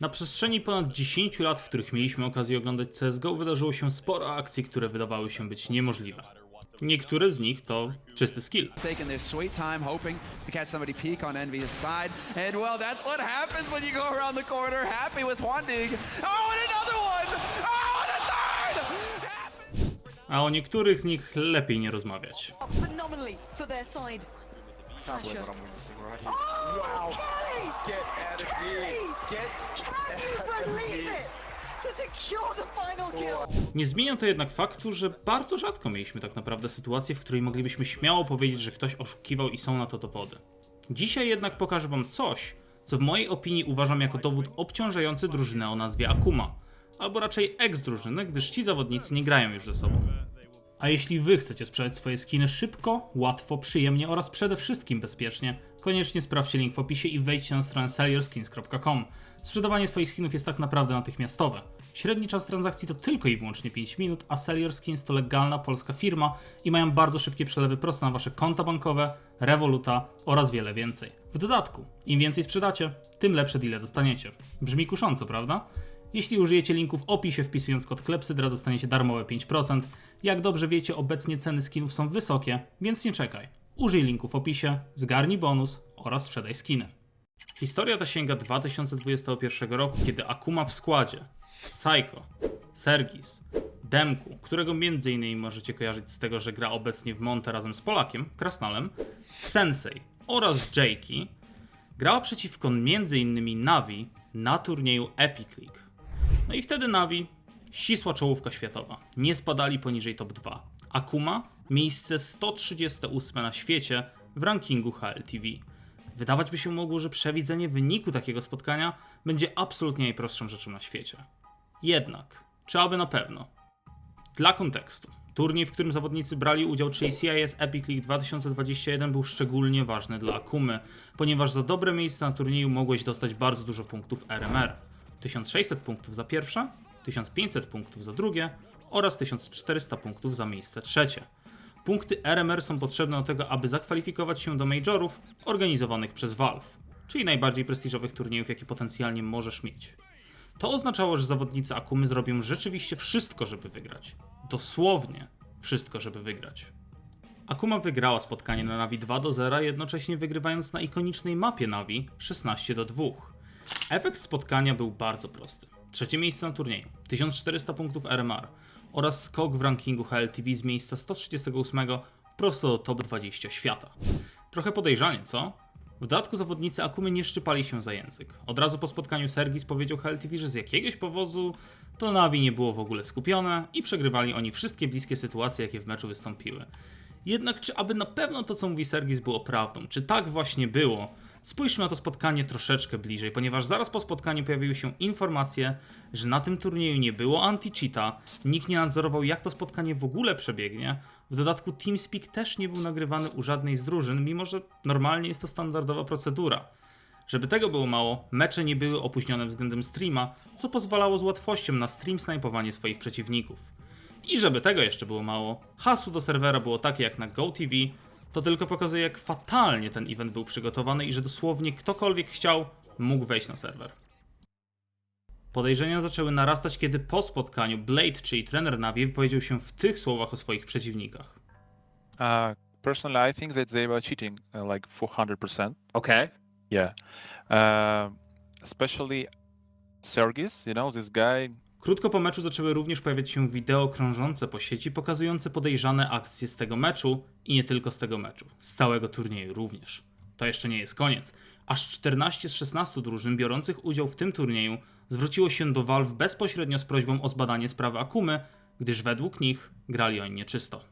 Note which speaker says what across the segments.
Speaker 1: Na przestrzeni ponad 10 lat, w których mieliśmy okazję oglądać CSGO, wydarzyło się sporo akcji, które wydawały się być niemożliwe. Niektóre z nich to czysty skill.
Speaker 2: taking their sweet time, hoping to catch somebody peek on Envy's side. And well, that's what happens when you go around the corner happy with Wandig. Oh, and another one! Oh, and a third!
Speaker 1: A o niektórych z nich lepiej nie rozmawiać.
Speaker 3: phenomenally for their side.
Speaker 4: Can't believe what I'm witnessing right here.
Speaker 3: Oh, Kelly!
Speaker 4: Get out of here! Get
Speaker 3: the final kill.
Speaker 1: Nie zmienia to jednak faktu, że bardzo rzadko mieliśmy tak naprawdę sytuację, w której moglibyśmy śmiało powiedzieć, że ktoś oszukiwał i są na to dowody. Dzisiaj jednak pokażę wam coś, co w mojej opinii uważam jako dowód obciążający drużynę o nazwie Akuma, albo raczej ex-drużyny, gdyż ci zawodnicy nie grają już ze sobą. A jeśli wy chcecie sprzedać swoje skiny szybko, łatwo, przyjemnie oraz przede wszystkim bezpiecznie, koniecznie sprawdźcie link w opisie i wejdźcie na stronę sellyourskins.com. Sprzedawanie swoich skinów jest tak naprawdę natychmiastowe. Średni czas transakcji to tylko i wyłącznie 5 minut, a Sell Your Skins to legalna polska firma i mają bardzo szybkie przelewy prosto na wasze konta bankowe, Revoluta oraz wiele więcej. W dodatku, im więcej sprzedacie, tym lepsze deale dostaniecie. Brzmi kusząco, prawda? Jeśli użyjecie linku w opisie wpisując kod Klepsydra dostaniecie darmowe 5%. Jak dobrze wiecie, obecnie ceny skinów są wysokie, więc nie czekaj. Użyj linku w opisie, zgarnij bonus oraz sprzedaj skiny. Historia ta sięga 2021 roku, kiedy Akuma w składzie Psycho, Sergis, Demku, którego m.in. możecie kojarzyć z tego, że gra obecnie w Monte razem z Polakiem, Krasnalem, Sensei oraz Jakey, grała przeciwko m.in. Navi na turnieju Epic League. No i wtedy Navi, ścisła czołówka światowa, nie spadali poniżej top 2. Akuma, miejsce 138 na świecie w rankingu HLTV. Wydawać by się mogło, że przewidzenie wyniku takiego spotkania będzie absolutnie najprostszą rzeczą na świecie. Jednak, czy aby na pewno? Dla kontekstu. Turniej, w którym zawodnicy brali udział, czyli CIS Epic League 2021 był szczególnie ważny dla Akumy, ponieważ za dobre miejsce na turnieju mogłeś dostać bardzo dużo punktów RMR. 1600 punktów za pierwsze, 1500 punktów za drugie oraz 1400 punktów za miejsce trzecie. Punkty RMR są potrzebne do tego, aby zakwalifikować się do majorów organizowanych przez Valve, czyli najbardziej prestiżowych turniejów, jakie potencjalnie możesz mieć. To oznaczało, że zawodnicy Akumy zrobią rzeczywiście wszystko, żeby wygrać. Dosłownie wszystko, żeby wygrać. Akuma wygrała spotkanie na Navi 2 do 0, jednocześnie wygrywając na ikonicznej mapie Navi 16 do 2. Efekt spotkania był bardzo prosty. Trzecie miejsce na turnieju, 1400 punktów RMR oraz skok w rankingu HLTV z miejsca 138 prosto do top 20 świata. Trochę podejrzanie, co? W dodatku zawodnicy Akumy nie szczypali się za język. Od razu po spotkaniu Sergis powiedział HLTV, że z jakiegoś powodu to Navi nie było w ogóle skupione i przegrywali oni wszystkie bliskie sytuacje, jakie w meczu wystąpiły. Jednak czy aby na pewno to, co mówi Sergis, było prawdą? Czy tak właśnie było? Spójrzmy na to spotkanie troszeczkę bliżej, ponieważ zaraz po spotkaniu pojawiły się informacje, że na tym turnieju nie było anti-cheata, nikt nie nadzorował jak to spotkanie w ogóle przebiegnie. W dodatku TeamSpeak też nie był nagrywany u żadnej z drużyn, mimo że normalnie jest to standardowa procedura. Żeby tego było mało, mecze nie były opóźnione względem streama, co pozwalało z łatwością na stream snajpowanie swoich przeciwników. I żeby tego jeszcze było mało, hasło do serwera było takie jak na GoTV, to tylko pokazuje jak fatalnie ten event był przygotowany i że dosłownie ktokolwiek chciał, mógł wejść na serwer. Podejrzenia zaczęły narastać, kiedy po spotkaniu Blade, czyli trener Navi, wypowiedział się w tych słowach o swoich przeciwnikach.
Speaker 5: Uh, personally, I think that they were cheating uh, like 400%.
Speaker 4: Okay.
Speaker 5: Yeah. Uh, especially Sergis, you know, this guy.
Speaker 1: Krótko po meczu zaczęły również pojawiać się wideo krążące po sieci, pokazujące podejrzane akcje z tego meczu i nie tylko z tego meczu, z całego turnieju również. To jeszcze nie jest koniec. Aż 14 z 16 drużyn biorących udział w tym turnieju zwróciło się do Valve bezpośrednio z prośbą o zbadanie sprawy Akumy, gdyż według nich grali oni nieczysto.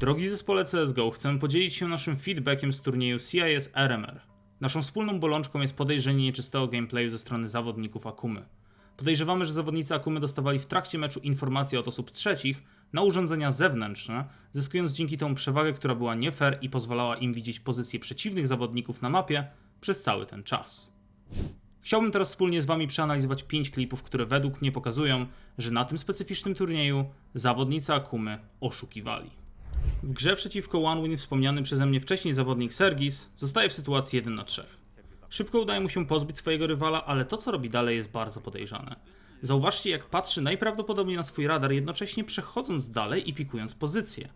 Speaker 1: Drogi zespole CSGO, chcemy podzielić się naszym feedbackiem z turnieju CIS RMR. Naszą wspólną bolączką jest podejrzenie nieczystego gameplayu ze strony zawodników Akumy. Podejrzewamy, że zawodnicy Akumy dostawali w trakcie meczu informacje od osób trzecich na urządzenia zewnętrzne, zyskując dzięki temu przewagę, która była nie fair i pozwalała im widzieć pozycje przeciwnych zawodników na mapie przez cały ten czas. Chciałbym teraz wspólnie z Wami przeanalizować 5 klipów, które według mnie pokazują, że na tym specyficznym turnieju zawodnicy Akumy oszukiwali. W grze przeciwko One Win wspomniany przeze mnie wcześniej zawodnik Sergis zostaje w sytuacji 1 na 3. Szybko udaje mu się pozbyć swojego rywala, ale to co robi dalej jest bardzo podejrzane. Zauważcie jak patrzy najprawdopodobniej na swój radar, jednocześnie przechodząc dalej i pikując pozycję.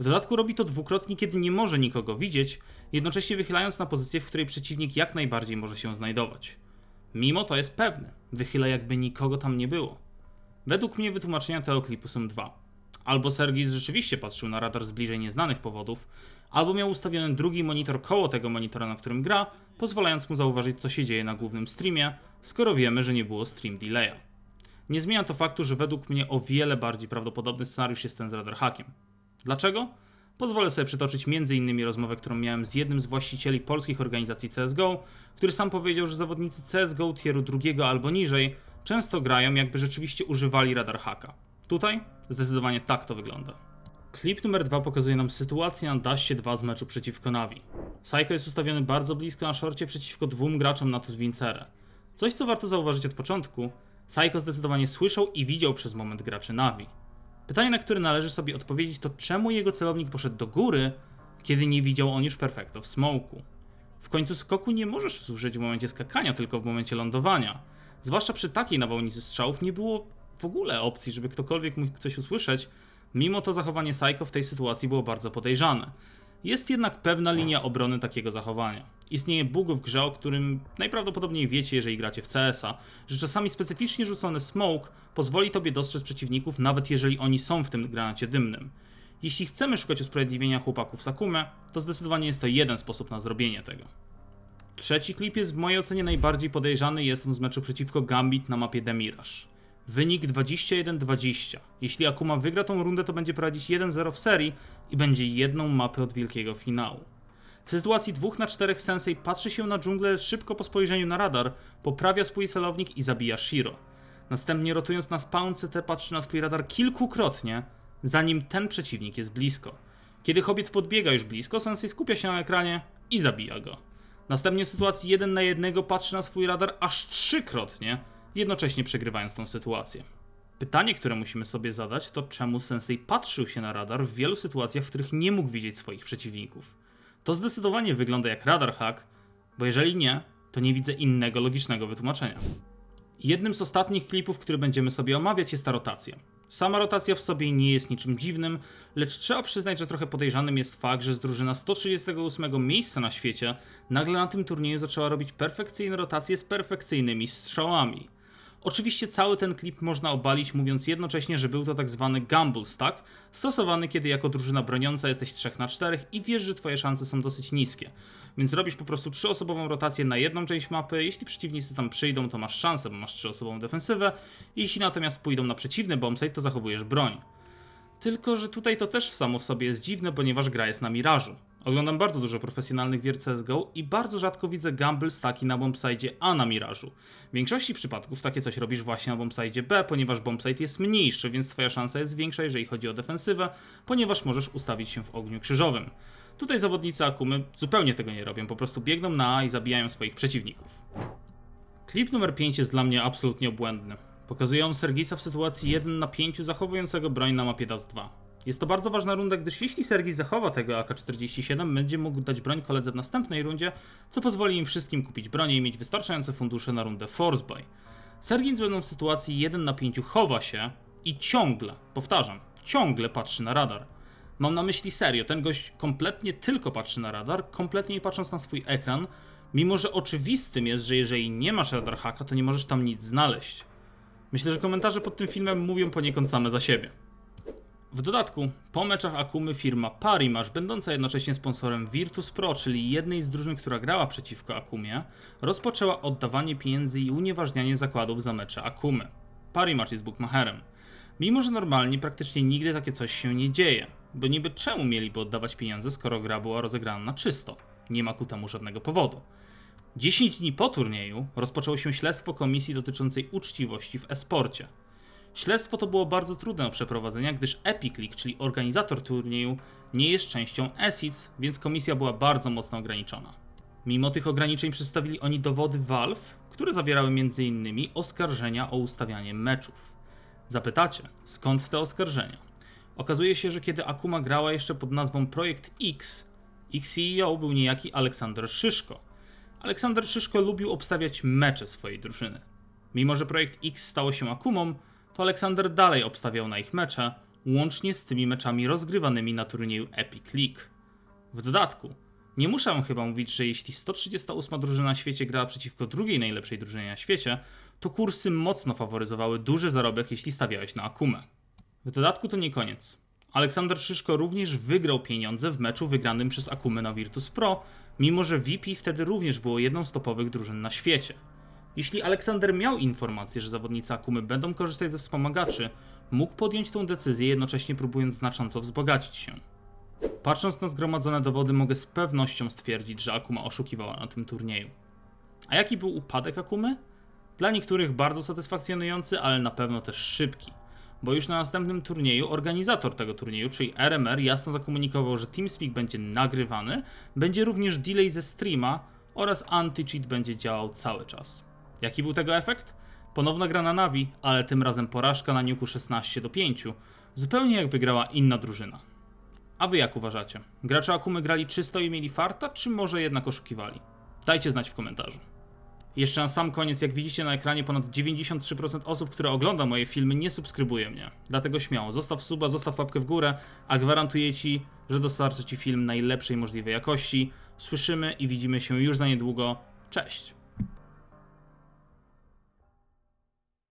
Speaker 1: W dodatku robi to dwukrotnie, kiedy nie może nikogo widzieć, jednocześnie wychylając na pozycję, w której przeciwnik jak najbardziej może się znajdować. Mimo to jest pewny, wychyla jakby nikogo tam nie było. Według mnie wytłumaczenia tego klipu są dwa. Albo Sergis rzeczywiście patrzył na radar z bliżej nieznanych powodów, albo miał ustawiony drugi monitor koło tego monitora, na którym gra, pozwalając mu zauważyć, co się dzieje na głównym streamie, skoro wiemy, że nie było stream delaya. Nie zmienia to faktu, że według mnie o wiele bardziej prawdopodobny scenariusz jest ten z radar hackiem. Dlaczego? Pozwolę sobie przytoczyć m.in. rozmowę, którą miałem z jednym z właścicieli polskich organizacji CSGO, który sam powiedział, że zawodnicy CSGO tieru drugiego albo niżej często grają jakby rzeczywiście używali radar hacka. Tutaj zdecydowanie tak to wygląda. Klip numer 2 pokazuje nam sytuację na Daście 2 z meczu przeciwko Navi. Psycho jest ustawiony bardzo blisko na szorcie przeciwko dwóm graczom na Vincere. Coś co warto zauważyć od początku, Psycho zdecydowanie słyszał i widział przez moment graczy Navi. Pytanie, na które należy sobie odpowiedzieć, to czemu jego celownik poszedł do góry, kiedy nie widział on już perfekto w smoku. W końcu skoku nie możesz usłyszeć w momencie skakania, tylko w momencie lądowania. Zwłaszcza przy takiej nawałnicy strzałów nie było w ogóle opcji, żeby ktokolwiek mógł coś usłyszeć. Mimo to zachowanie Psycho w tej sytuacji było bardzo podejrzane. Jest jednak pewna linia obrony takiego zachowania. Istnieje bug w grze, o którym najprawdopodobniej wiecie, jeżeli gracie w CS-a, że czasami specyficznie rzucony smoke pozwoli tobie dostrzec przeciwników, nawet jeżeli oni są w tym granacie dymnym. Jeśli chcemy szukać usprawiedliwienia chłopaków z Akume, to zdecydowanie jest to jeden sposób na zrobienie tego. Trzeci klip jest w mojej ocenie najbardziej podejrzany, jest on z meczu przeciwko Gambit na mapie Demirage. Wynik 21-20. Jeśli Akuma wygra tą rundę, to będzie prowadzić 1-0 w serii i będzie jedną mapę od wielkiego finału. W sytuacji 2 na 4 Sensei patrzy się na dżunglę szybko po spojrzeniu na radar, poprawia swój celownik i zabija Shiro. Następnie rotując na spawn CT patrzy na swój radar kilkukrotnie, zanim ten przeciwnik jest blisko. Kiedy Hobbit podbiega już blisko, Sensei skupia się na ekranie i zabija go. Następnie w sytuacji 1 na 1 patrzy na swój radar aż trzykrotnie, jednocześnie przegrywając tą sytuację. Pytanie, które musimy sobie zadać, to czemu Sensei patrzył się na radar w wielu sytuacjach, w których nie mógł widzieć swoich przeciwników. To zdecydowanie wygląda jak radar hack, bo jeżeli nie, to nie widzę innego logicznego wytłumaczenia. Jednym z ostatnich klipów, który będziemy sobie omawiać, jest ta rotacja. Sama rotacja w sobie nie jest niczym dziwnym, lecz trzeba przyznać, że trochę podejrzanym jest fakt, że z drużyna 138 miejsca na świecie nagle na tym turnieju zaczęła robić perfekcyjne rotacje z perfekcyjnymi strzałami. Oczywiście cały ten klip można obalić mówiąc jednocześnie, że był to tak zwany gamble stack, stosowany kiedy jako drużyna broniąca jesteś 3 na 4 i wiesz, że twoje szanse są dosyć niskie. Więc robisz po prostu trzyosobową rotację na jedną część mapy, jeśli przeciwnicy tam przyjdą, to masz szansę, bo masz trzyosobową defensywę, jeśli natomiast pójdą na przeciwny bombsite, to zachowujesz broń. Tylko, że tutaj to też samo w sobie jest dziwne, ponieważ gra jest na mirażu. Oglądam bardzo dużo profesjonalnych gier CSGO i bardzo rzadko widzę gamble staki na bombsite A na mirażu. W większości przypadków takie coś robisz właśnie na bombsite B, ponieważ bombsite jest mniejszy, więc twoja szansa jest większa, jeżeli chodzi o defensywę, ponieważ możesz ustawić się w ogniu krzyżowym. Tutaj zawodnicy Akumy zupełnie tego nie robią, po prostu biegną na A i zabijają swoich przeciwników. Klip numer 5 jest dla mnie absolutnie obłędny. Pokazuje on Sergisa w sytuacji 1 na 5 zachowującego broń na mapie DAS 2. Jest to bardzo ważna runda, gdyż jeśli Sergis zachowa tego AK-47, będzie mógł dać broń koledze w następnej rundzie, co pozwoli im wszystkim kupić bronię i mieć wystarczające fundusze na rundę Force Buy. Sergins będą w sytuacji 1 na 5 chowa się i ciągle, powtarzam, ciągle patrzy na radar. Mam na myśli serio, ten gość kompletnie tylko patrzy na radar, kompletnie nie patrząc na swój ekran, mimo że oczywistym jest, że jeżeli nie masz radar haka, to nie możesz tam nic znaleźć. Myślę, że komentarze pod tym filmem mówią poniekąd same za siebie. W dodatku, po meczach Akumy firma Parimash, będąca jednocześnie sponsorem Virtus Pro, czyli jednej z drużyn, która grała przeciwko Akumie, rozpoczęła oddawanie pieniędzy i unieważnianie zakładów za mecze Akumy. Parimash jest bookmacherem. Mimo, że normalnie praktycznie nigdy takie coś się nie dzieje, bo niby czemu mieliby oddawać pieniądze, skoro gra była rozegrana na czysto? Nie ma ku temu żadnego powodu. 10 dni po turnieju rozpoczęło się śledztwo komisji dotyczącej uczciwości w esporcie. Śledztwo to było bardzo trudne do przeprowadzenia, gdyż Epic League, czyli organizator turnieju, nie jest częścią ESIC, więc komisja była bardzo mocno ograniczona. Mimo tych ograniczeń przedstawili oni dowody Valve, które zawierały m.in. oskarżenia o ustawianie meczów. Zapytacie, skąd te oskarżenia? Okazuje się, że kiedy Akuma grała jeszcze pod nazwą Projekt X, ich CEO był niejaki Aleksander Szyszko. Aleksander Szyszko lubił obstawiać mecze swojej drużyny. Mimo, że projekt X stało się Akumą, to Aleksander dalej obstawiał na ich mecze, łącznie z tymi meczami rozgrywanymi na turnieju Epic League. W dodatku, nie muszę chyba mówić, że jeśli 138 drużyna na świecie grała przeciwko drugiej najlepszej drużynie na świecie, to kursy mocno faworyzowały duży zarobek, jeśli stawiałeś na Akumę. W dodatku to nie koniec. Aleksander Szyszko również wygrał pieniądze w meczu wygranym przez Akumę na Virtus Pro, mimo że VP wtedy również było jedną z topowych drużyn na świecie. Jeśli Aleksander miał informację, że zawodnicy Akumy będą korzystać ze wspomagaczy, mógł podjąć tą decyzję, jednocześnie próbując znacząco wzbogacić się. Patrząc na zgromadzone dowody, mogę z pewnością stwierdzić, że Akuma oszukiwała na tym turnieju. A jaki był upadek Akumy? Dla niektórych bardzo satysfakcjonujący, ale na pewno też szybki. Bo już na następnym turnieju organizator tego turnieju, czyli RMR, jasno zakomunikował, że TeamSpeak będzie nagrywany, będzie również delay ze streama oraz anti-cheat będzie działał cały czas. Jaki był tego efekt? Ponowna gra na Navi, ale tym razem porażka na Nuku 16 do 5, zupełnie jakby grała inna drużyna. A wy jak uważacie? Gracze Akumy grali czysto i mieli farta, czy może jednak oszukiwali? Dajcie znać w komentarzu. Jeszcze na sam koniec, jak widzicie na ekranie, ponad 93% osób, które ogląda moje filmy, nie subskrybuje mnie. Dlatego śmiało, zostaw suba, zostaw łapkę w górę, a gwarantuję ci, że dostarczę ci film najlepszej możliwej jakości. Słyszymy i widzimy się już za niedługo. Cześć!